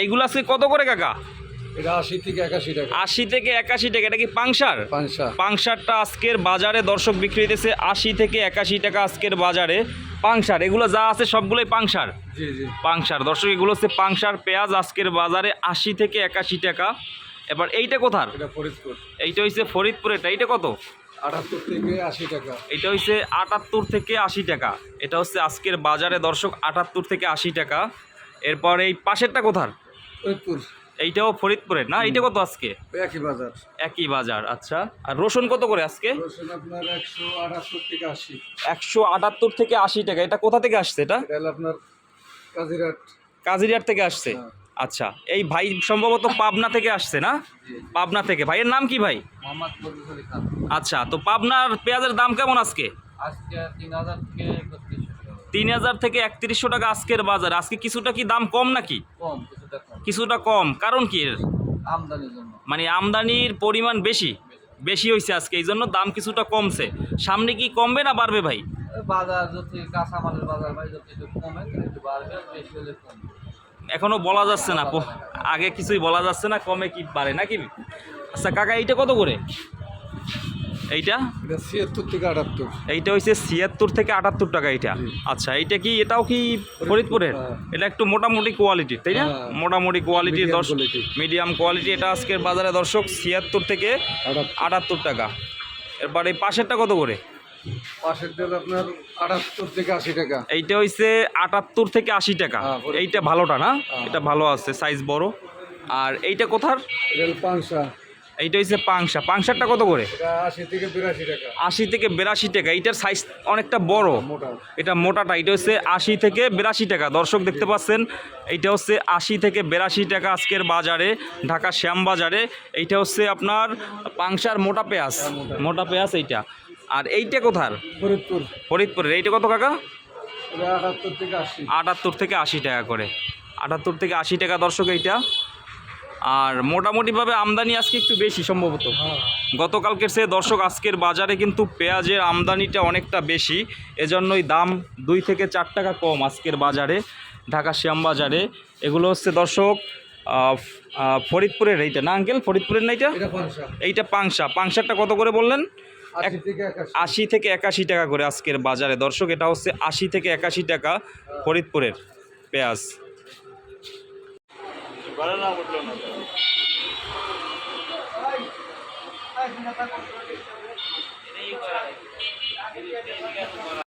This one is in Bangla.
এইগুলো আজকে কত করে কাকা? এটা আশি থেকে একাশি টাকা। আশি থেকে একাশি টাকা এটা কি পাংসার? পাঁচশা পাংসারটা আজকের বাজারে দর্শক বিক্রি হইতেছে আশি থেকে একাশি টাকা আজকের বাজারে পাংসার। এগুলো যা আছে সবগুলোই পাংসার? পাংসার। দর্শক এগুলো হচ্ছে পাংসার পেঁয়াজ আজকের বাজারে আশি থেকে একাশি টাকা। এবার এইটা কোথার? এইটা হচ্ছে ফরিদপুরেটা এইটা কত? আটাত্তর থেকে আশি টাকা। এটা হচ্ছে আটাত্তর থেকে আশি টাকা। এটা হচ্ছে আজকের বাজারে দর্শক আটাত্তর থেকে আশি টাকা। এরপর এই পাশেরটা কোথার? ফরিদপুর। এইটাও ফরিদপুরের না? এইটা কত আজকে? একই বাজার। একই বাজার আচ্ছা। আর রসুন কত করে আজকে? রসুন আপনার একশো আটাত্তর থেকে আশি। একশো আটাত্তর থেকে আশি টাকা। এটা কোথা থেকে আসছে এটা? আপনার কাজিরাট কাজিরিয়ার থেকে আসছে? হ্যাঁ। আচ্ছা এই ভাই সম্ভবত পাবনা থেকে আসছে না? পাবনা থেকে। ভাইয়ের নাম কি ভাই? আচ্ছা তো পাবনার পেঁয়াজের দাম কেমন আজকে? আজকে তিন হাজার থেকে তিন হাজার থেকে একত্রিশশো টাকা আজকের বাজার। আজকে কিছুটা কি দাম কম নাকি? কম কিছুটা কম। কারণ কি এর? মানে আমদানির পরিমাণ বেশি। বেশি হয়েছে আজকে এই জন্য দাম কিছুটা কমছে। সামনে কি কমবে না বাড়বে ভাই? বাজার যদি কাঁচামালের বাজার ভাই যদি কমে বাড়বে বেশি হলে কমবে। এখনও বলা যাচ্ছে না আগে কিছুই বলা যাচ্ছে না কমে কি বাড়ে নাকি? আচ্ছা কাকা এইটা কত করে? এইটা? ছিয়াত্তর থেকে আটাত্তর। এইটা হচ্ছে ছিয়াত্তর থেকে আটাত্তর টাকা এইটা। আচ্ছা এইটা কি এটাও কি ফরিদপুরের? হ্যাঁ। এটা একটু মোটামুটি কোয়ালিটির তাই না? হ্যাঁ। মোটামুটি কোয়ালিটির দশ মিডিয়াম কোয়ালিটি এটা আজকের বাজারে দর্শক ছিয়াত্তর থেকে আটাত্তর। টাকা। এরপর এই পাশেরটা কত করে? আপনার আটাত্তর থেকে আশি টাকা। এইটা হইছে আটাত্তর থেকে আশি টাকা। হ্যাঁ, এইটা ভালোটা না। এটা ভালো আছে সাইজ বড়। আর এইটা কোথার? পাঁচশা এইটা হচ্ছে পাংশা। পাংশারটা কত করে? আশি থেকে বিরাশি টাকা। এইটার সাইজ অনেকটা বড়। এটা মোটাটা। এটা হচ্ছে আশি থেকে বিরাশি টাকা। দর্শক দেখতে পাচ্ছেন এইটা হচ্ছে আশি থেকে বিরাশি টাকা আজকের বাজারে ঢাকা শ্যাম বাজারে। এইটা হচ্ছে আপনার পাংশার মোটা পেঁয়াজ। মোটা। পেঁয়াজ এইটা। আর এইটা কোথার? ফরিদপুর। ফরিদপুরের এইটা কত কাকা? আটাত্তর থেকে আশি টাকা করে। আটাত্তর থেকে আশি টাকা দর্শক এইটা। আর মোটামুটিভাবে আমদানি আজকে একটু বেশি সম্ভবত। গতকালকের সে দর্শক আজকের বাজারে কিন্তু পেঁয়াজের আমদানিটা অনেকটা বেশি। এজন্যই দাম দুই থেকে চার টাকা কম আজকের বাজারে ঢাকা শ্যাম বাজারে। এগুলো হচ্ছে দর্শক ফরিদপুরের এইটা না আঙ্কেল? ফরিদপুরের না এইটা? এইটা পাংশা। পাংশারটা কত করে বললেন? আশি থেকে একাশি টাকা করে আজকের বাজারে। দর্শক এটা হচ্ছে আশি থেকে একাশি টাকা ফরিদপুরের পেঁয়াজ। ঘরে উঠল না।